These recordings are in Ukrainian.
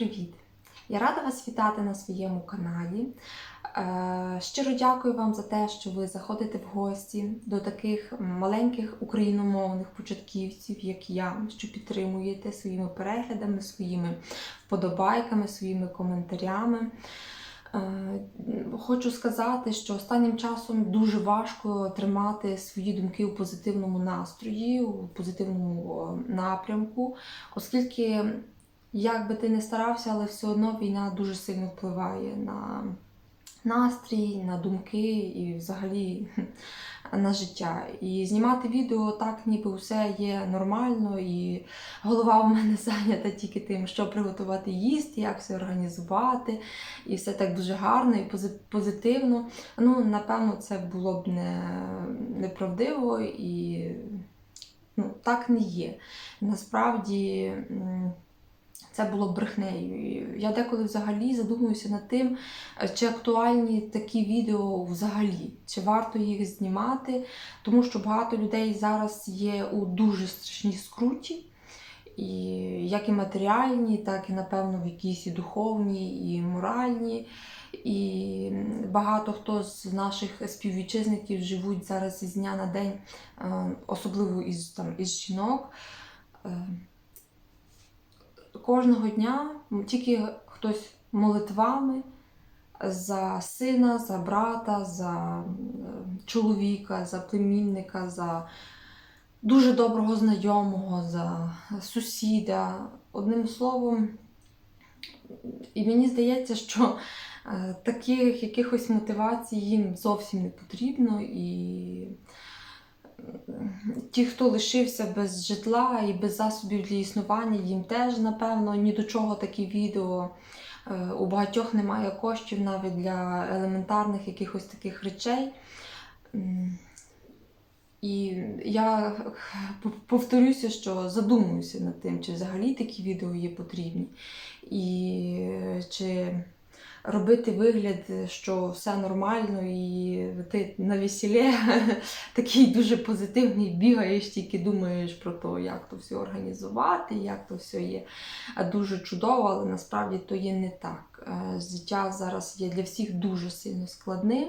привіт! Я рада вас вітати на своєму каналі. Е, Щиро дякую вам за те, що ви заходите в гості до таких маленьких україномовних початківців, як я, що підтримуєте своїми переглядами, своїми вподобайками, своїми коментарями. Е, Хочу сказати, що останнім часом дуже важко тримати свої думки у позитивному настрої, у позитивному напрямку, оскільки, як би ти не старався, але все одно війна дуже сильно впливає на настрій, на думки і взагалі на життя. І знімати відео так, ніби все є нормально, і голова у мене зайнята тільки тим, що приготувати їсти, як все організувати, і все так дуже гарно і позитивно. Ну, напевно, це було б не, неправдиво і ну, так не є. Насправді. Це було брехнею. Я деколи взагалі задумуюся над тим, е, чи актуальні такі відео взагалі, чи варто їх знімати, тому що багато людей зараз є у дуже страшній скруті, і як і матеріальні, так і, напевно, в якійсь і духовній, і моральні. І багато хто з наших співвітчизників живуть зараз із дня на день, е, особливо із, там, із жінок. Кожного дня тільки хтось молитвами за сина, за брата, за чоловіка, за племінника, за дуже доброго знайомого, за сусіда. Одним словом, і мені здається, що е, таких якихось мотивацій їм зовсім не потрібно. І ті, хто лишився без житла і без засобів для існування, їм теж, напевно, ні до чого такі відео. Е, У багатьох немає коштів навіть для елементарних якихось таких речей. І я повторюся, що задумуюся над тим, чи взагалі такі відео є потрібні, і е, чи робити вигляд, що все нормально, і ти на весіллі такий дуже позитивний, бігаєш, тільки думаєш про те, як то все організувати, як то все є дуже чудово, але насправді то є не так. Е, Життя зараз є для всіх дуже сильно складним.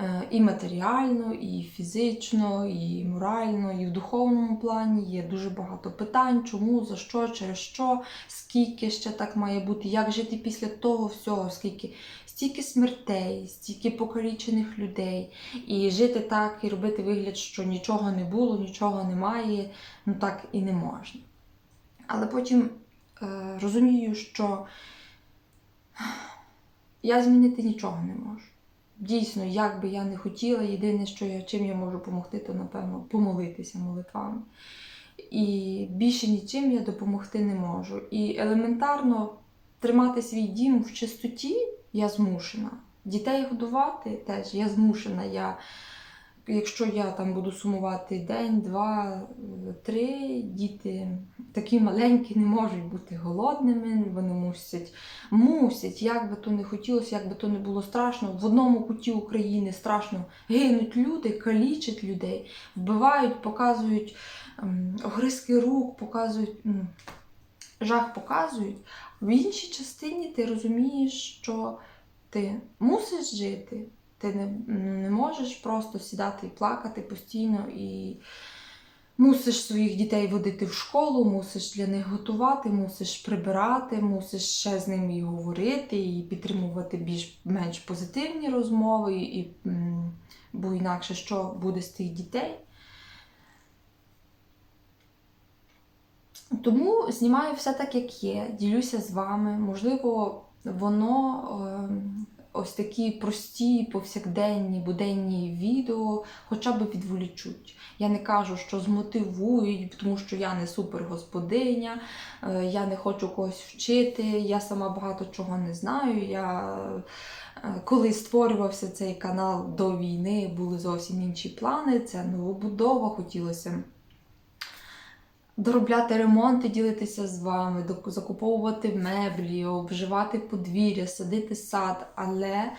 Е, І матеріально, і фізично, і морально, і в духовному плані є дуже багато питань, чому, за що, через що, скільки ще так має бути, як жити після того всього, скільки стільки смертей, стільки покалічених людей, і жити так, і робити вигляд, що нічого не було, нічого немає, ну так і не можна. Але потім е, розумію, що я змінити нічого не можу. Дійсно, як би я не хотіла, єдине, що я чим я можу допомогти, то напевно помолитися молитвами. І більше нічим я допомогти не можу. І елементарно тримати свій дім в чистоті я змушена. Дітей годувати теж я змушена. Я, якщо я там буду сумувати день, два, три, діти такі маленькі не можуть бути голодними, вони мусять, мусять, як би то не хотілося, як би то не було страшно. В одному куті України страшно гинуть люди, калічать людей, вбивають, показують ем, огризки рук, показують. м, Жах показують, в іншій частині ти розумієш, що ти мусиш жити, ти не, не можеш просто сідати і плакати постійно і мусиш своїх дітей водити в школу, мусиш для них готувати, мусиш прибирати, мусиш ще з ними і говорити, і підтримувати більш-менш позитивні розмови, і, бо інакше що буде з тих дітей. Тому знімаю все так, як є, ділюся з вами. Можливо, воно е, ось такі прості, повсякденні, буденні відео хоча б відволічуть. Я не кажу, що змотивують, тому що я не супергосподиня, е, я не хочу когось вчити, я сама багато чого не знаю. Я е, коли створювався цей канал до війни, були зовсім інші плани. Це новобудова, хотілося доробляти ремонти, ділитися з вами, закуповувати меблі, обживати подвір'я, садити сад. Але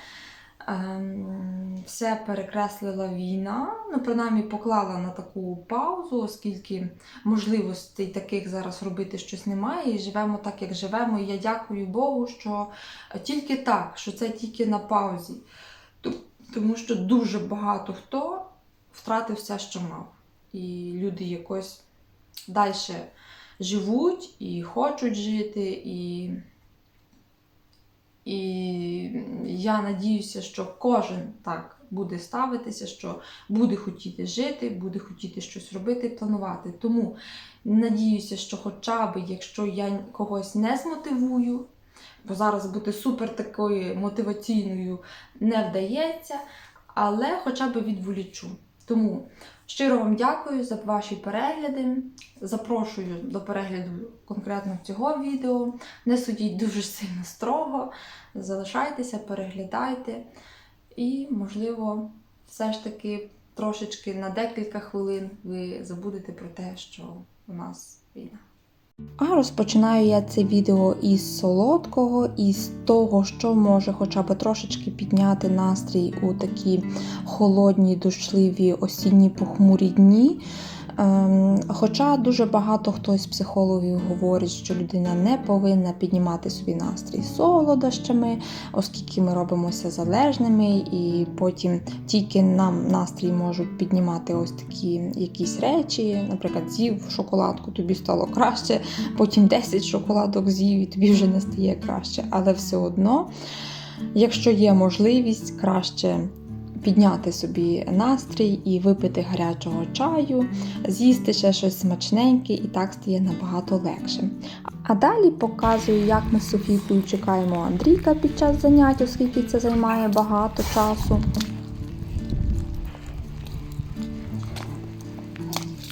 Ем, Все перекреслила війна, ну, принаймні поклала на таку паузу, оскільки можливостей таких зараз робити щось немає, і живемо так, як живемо. І я дякую Богу, що тільки так, що це тільки на паузі. Тому що дуже багато хто втратив все, що мав. І люди якось далі живуть і хочуть жити, і, і я надіюся, що кожен так буде ставитися, що буде хотіти жити, буде хотіти щось робити, планувати. Тому надіюся, що хоча б якщо я когось не змотивую, бо зараз бути супер такою мотиваційною не вдається, але хоча б відволічу. Тому щиро вам дякую за ваші перегляди. Запрошую до перегляду конкретно цього відео. Не судіть дуже сильно строго. Залишайтеся, переглядайте. І, можливо, все ж таки трошечки на декілька хвилин ви забудете про те, що у нас війна. А розпочинаю я це відео із солодкого, із того, що може хоча б трошечки підняти настрій у такі холодні, дощливі осінні похмурі дні. Ем, Хоча дуже багато хто з психологів говорить, що людина не повинна піднімати собі настрій солодощами, оскільки ми робимося залежними, і потім тільки нам настрій можуть піднімати ось такі якісь речі. Наприклад, з'їв шоколадку, тобі стало краще, потім 10 шоколадок з'їв і тобі вже не стає краще. Але все одно, якщо є можливість, краще підняти собі настрій і випити гарячого чаю, з'їсти ще щось смачненьке, і так стає набагато легше. А далі показую, як ми з Софійкою чекаємо Андрійка під час занять, оскільки це займає багато часу.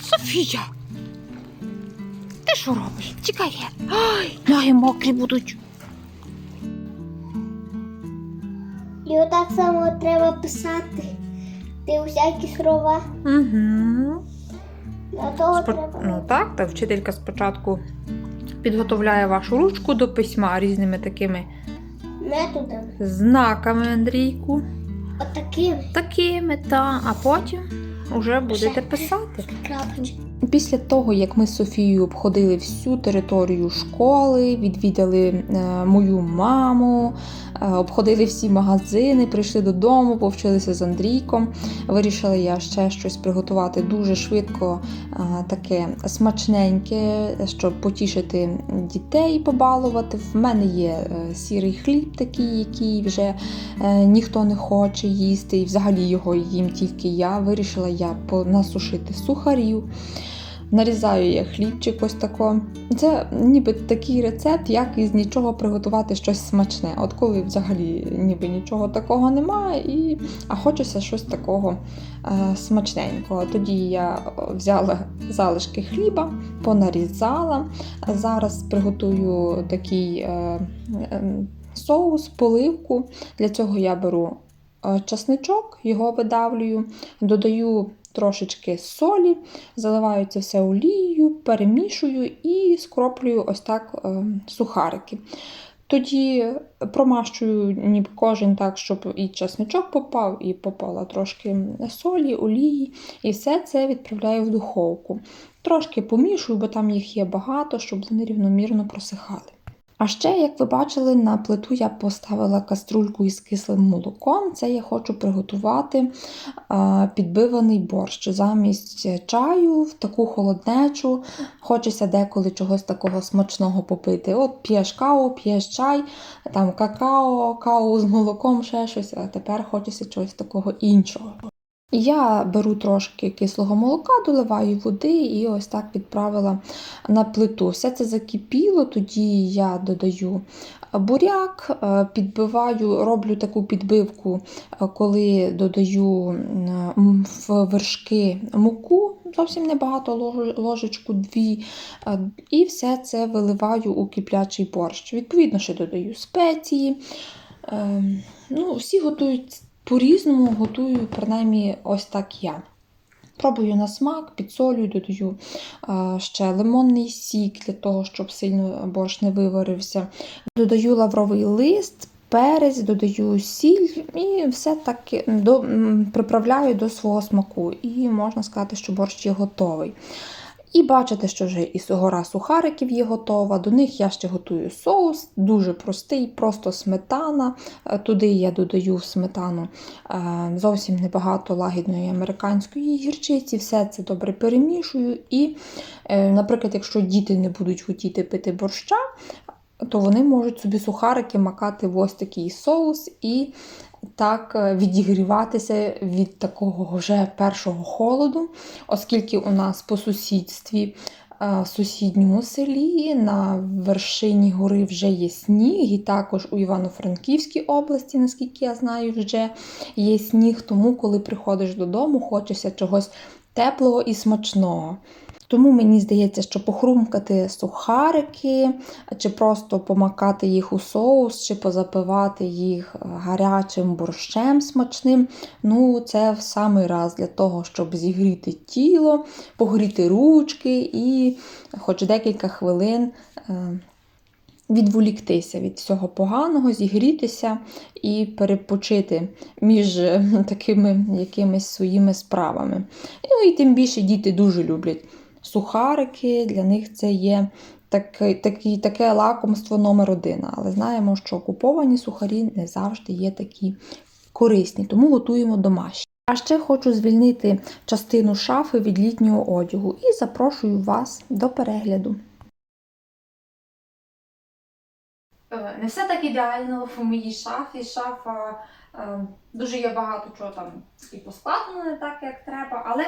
Софія! Ти що робиш? Тікай. Ай, ноги мокрі будуть. І отак само треба писати. Ти всякі слова. Угу. Для того Спо... треба. Ну так, та вчителька спочатку підготовляє вашу ручку до письма різними такими Методами. знаками, Андрійку. Отакими. Такими, та, а потім вже будете писати. Крапочки. Після того, як ми з Софією обходили всю територію школи, відвідали е, мою маму, е, обходили всі магазини, прийшли додому, повчилися з Андрійком. Вирішила я ще щось приготувати дуже швидко, е, таке смачненьке, щоб потішити дітей, побалувати. В мене є сірий хліб, такий, який вже ніхто не хоче їсти, і взагалі його їм тільки я. Вирішила я насушити сухарів. Нарізаю я хлібчик ось тако. Це ніби такий рецепт, як із нічого приготувати щось смачне. От коли взагалі ніби нічого такого немає, і... а хочеться щось такого е, смачненького. Тоді я взяла залишки хліба, понарізала. Зараз приготую такий е, е, соус, поливку. Для цього я беру е, часничок, його видавлюю, додаю трошечки солі, заливаю це все олією, перемішую і скроплюю ось так е, сухарики. Тоді промащую ніби кожен так, щоб і часничок попав, і попала трошки солі, олії, і все це відправляю в духовку. Трошки помішую, бо там їх є багато, щоб вони рівномірно просихали. А ще, як ви бачили, на плиту я поставила каструльку із кислим молоком. Це я хочу приготувати підбиваний борщ. Замість чаю в таку холоднечу. Хочеться деколи чогось такого смачного попити. От п'єш каву, п'єш чай, там какао, каву з молоком, ще щось, а тепер хочеться чогось такого іншого. Я беру трошки кислого молока, доливаю води і ось так відправила на плиту. Все це закипіло, тоді я додаю буряк, е, підбиваю, роблю таку підбивку, е, коли додаю в вершки муку, зовсім небагато, ложечку дві, е, і все це виливаю у киплячий борщ. Відповідно, ще додаю спеції. Е, Ну, всі готують по-різному, готую, принаймні, ось так я. Пробую на смак, підсолюю, додаю е, ще лимонний сік для того, щоб сильно борщ не виварився. Додаю лавровий лист, перець, додаю сіль і все таки до, приправляю до свого смаку. І можна сказати, що борщ є готовий. І бачите, що вже і гора сухариків є готова. До них я ще готую соус, дуже простий, просто сметана. Е, Туди я додаю в сметану е, зовсім небагато лагідної американської гірчиці. Все це добре перемішую. І, е, наприклад, якщо діти не будуть хотіти пити борща, то вони можуть собі сухарики макати в ось такий соус і так е, відігріватися від такого вже першого холоду, оскільки у нас по сусідстві е, в сусідньому селі на вершині гори вже є сніг, і також у Івано-Франківській області, наскільки я знаю, вже є сніг. Тому, коли приходиш додому, хочеться чогось теплого і смачного. Тому мені здається, що похрумкати сухарики, чи просто помакати їх у соус, чи позапивати їх гарячим борщем смачним. Ну, це в самий раз для того, щоб зігріти тіло, погріти ручки і хоч декілька хвилин. е, Відволіктися від всього поганого, зігрітися і перепочити між е, такими якимись своїми справами. Ну і тим більше діти дуже люблять сухарики, для них це є таке, такі, таке лакомство номер один. Але знаємо, що окуповані сухарі не завжди є такі корисні, тому готуємо домашні. А ще хочу звільнити частину шафи від літнього одягу і запрошую вас до перегляду. Е, Не все так ідеально в моїй шафі. Шафа дуже є багато чого там і поскладено не так, як треба, але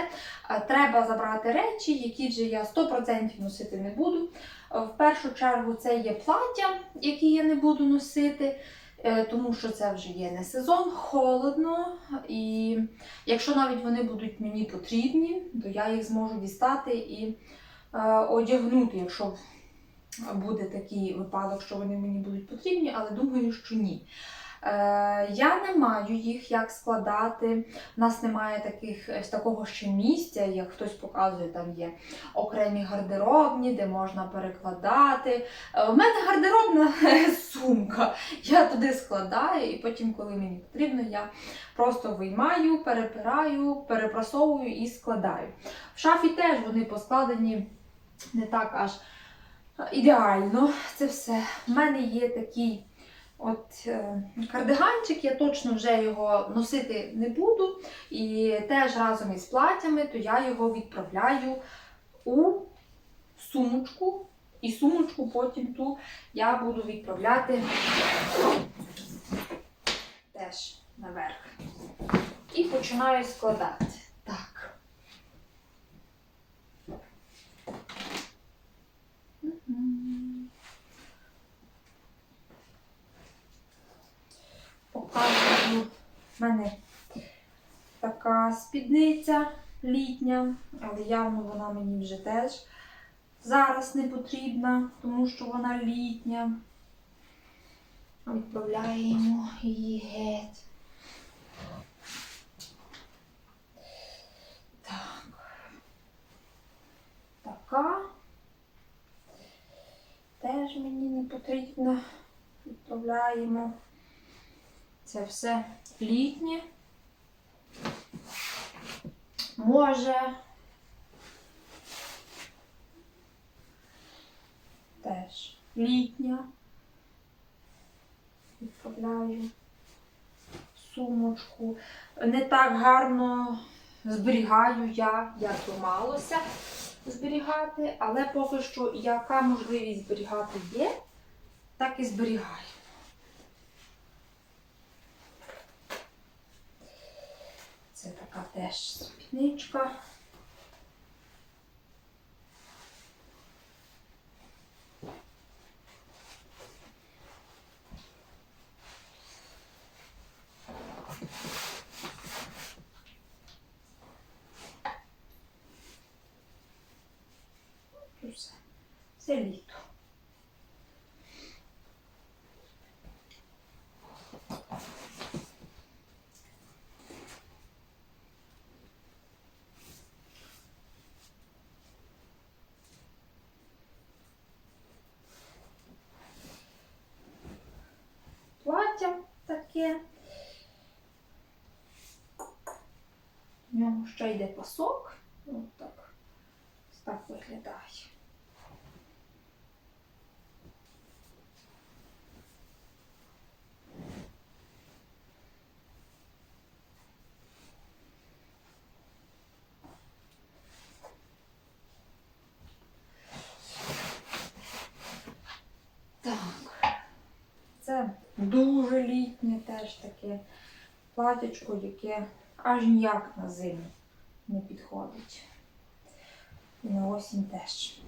е, треба забрати речі, які вже я 100% носити не буду. Е, В першу чергу це є плаття, які я не буду носити. е, Тому що це вже є не сезон, холодно, і якщо навіть вони будуть мені потрібні, то я їх зможу дістати і е, одягнути, якщо буде такий випадок, що вони мені будуть потрібні, але думаю, що ні. Е, я не маю їх як складати. У нас немає таких, е, такого ще місця, як хтось показує, там є окремі гардеробні, де можна перекладати. Е, у мене гардеробна сумка. Я туди складаю, і потім, коли мені потрібно, я просто виймаю, перепираю, перепрасовую і складаю. В шафі теж вони поскладені не так аж ідеально це все. У мене є такий от е, кардиганчик, я точно вже його носити не буду. І теж разом із платтями, то я його відправляю у сумочку. І сумочку потім ту я буду відправляти теж наверх. І починаю складати. Так. Мгм. Показую. В мене така спідниця літня, але явно вона мені вже теж зараз не потрібна, тому що вона літня. Відправляємо її геть. Так. Така. Теж мені не потрібно. Відправляємо. Це все літнє. Може. Теж літня. Відправляю сумочку. Не так гарно зберігаю я, як то малося зберігати, але поки що яка можливість зберігати є, так і зберігаю. Це така теж спідничка. І все. Це літо. Плаття йде пасок. От так. Ось так виглядає. Це дуже літнє теж таке платячко, яке аж ніяк на зиму не підходить. І на осінь теж.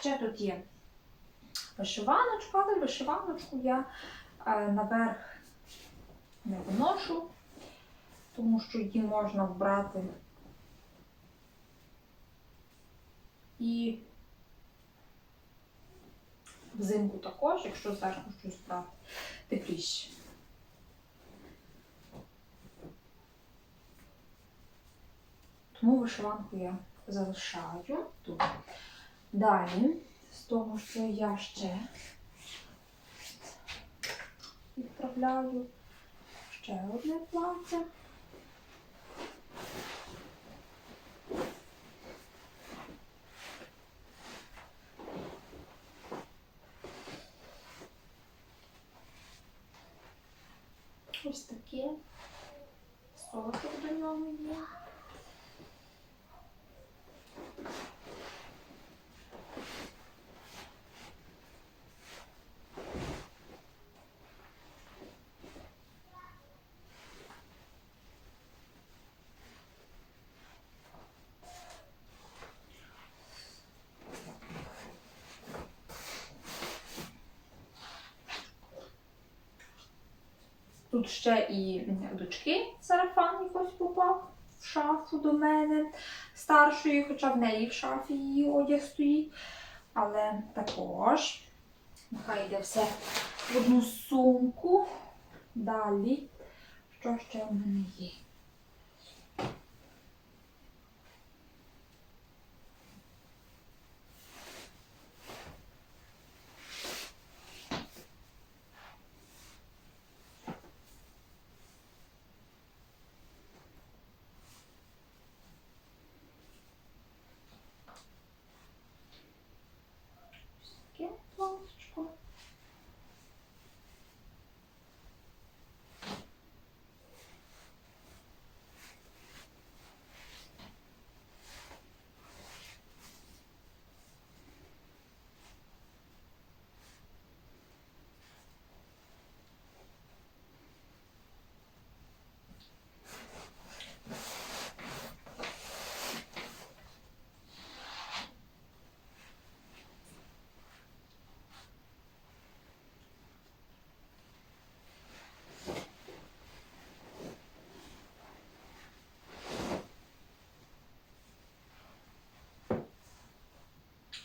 Ще тут є вишиваночка, але вишиваночку я е, наверх не виношу, тому що її можна вбрати і взимку також, якщо зверху щось брати тепліше. Тому вишиванку я залишаю тут. Далі, з того, що я ще відправляю ще одне плаття. Ось таке. Сочок до нього є. Тут ще і дочки сарафан якось попав в шафу до мене старшої, хоча в неї в шафі її одяг стоїть. Але також нехай йде все в одну сумку. Далі, що ще в мене є? Таке платочко.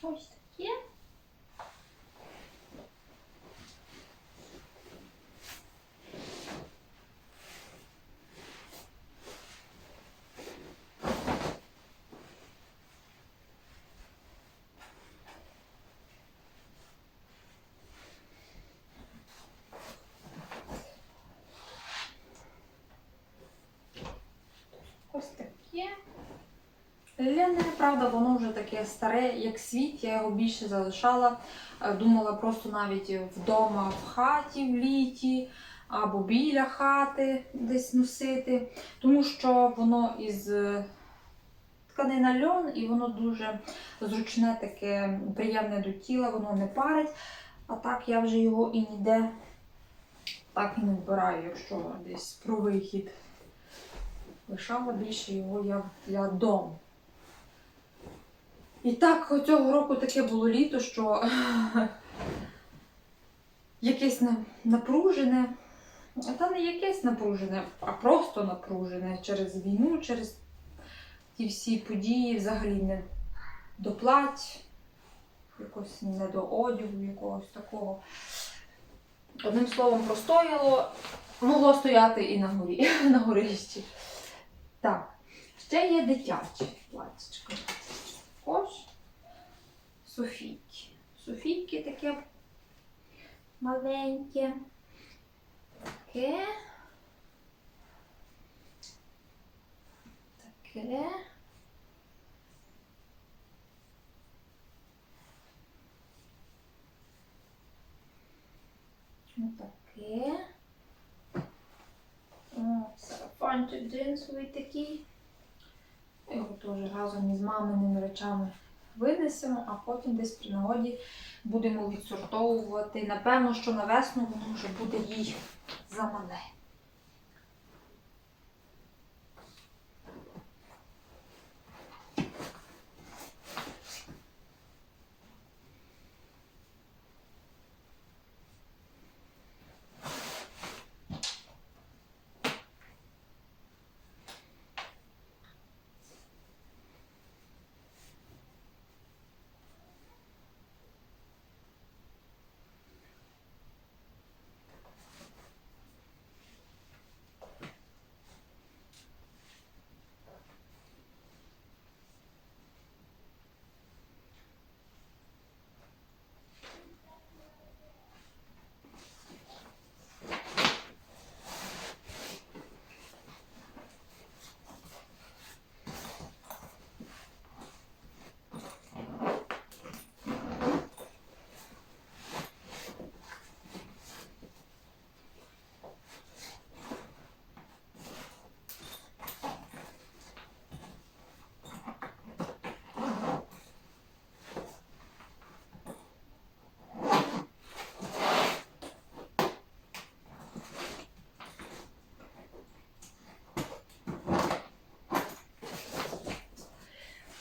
Ось таке. Ось таке. Ляне, правда, воно вже таке старе, як світ, я його більше залишала. Е, Думала просто навіть вдома в хаті в літі або біля хати десь носити, тому що воно із е, тканина льон і воно дуже зручне, таке приємне до тіла, воно не парить. А так я вже його і ніде так і не вбираю, якщо десь про вихід. Лишала більше його я для дому. І так цього року таке було літо, що якесь на- напружене, та не якесь напружене, а просто напружене через війну, через ті всі події, взагалі не до плать, якось не до одягу, якогось такого. Одним словом, простояло, могло стояти і на горі, на горищі. Так, ще є дитячі платічка. Софійки. Софійки таке маленьке. Таке. Таке. Отаке. О, сарафанчик джинсовий такий. Його теж разом із маминими речами винесемо, а потім десь при нагоді будемо відсортовувати. Напевно, що на весну воно вже буде їй замале.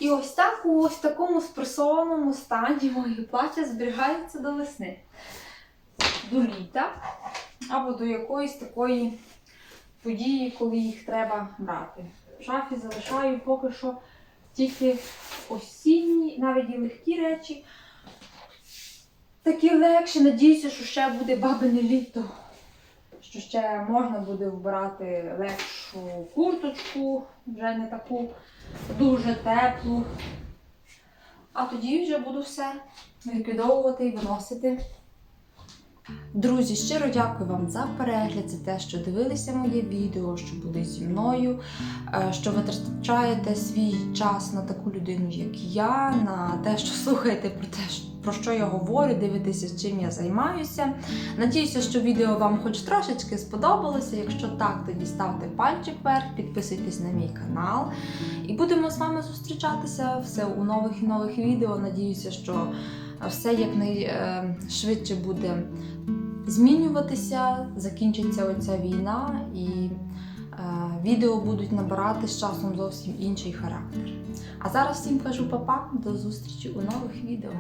І ось так у ось такому спресованому стані мої плаття зберігаються до весни. До літа або до якоїсь такої події, коли їх треба брати. В шафі залишаю поки що тільки осінні, навіть і легкі речі. Такі легші, надіюся, що ще буде бабине літо. Що ще можна буде вбирати легшу курточку, вже не таку дуже теплу. А тоді вже буду все ліквідовувати і виносити. Друзі, щиро дякую вам за перегляд, за те, що дивилися моє відео, що були зі мною, е, що витрачаєте свій час на таку людину, як я, на те, що слухаєте про те, що- про що я говорю, дивитеся, чим я займаюся. Надіюся, що відео вам хоч трошечки сподобалося. Якщо так, тоді ставте пальчик вверх, підписуйтесь на мій канал. І будемо з вами зустрічатися все у нових і нових відео. Надіюся, що все якнайшвидше буде змінюватися, закінчиться оця війна, і е, відео будуть набирати з часом зовсім інший характер. А зараз всім кажу па-па, до зустрічі у нових відео.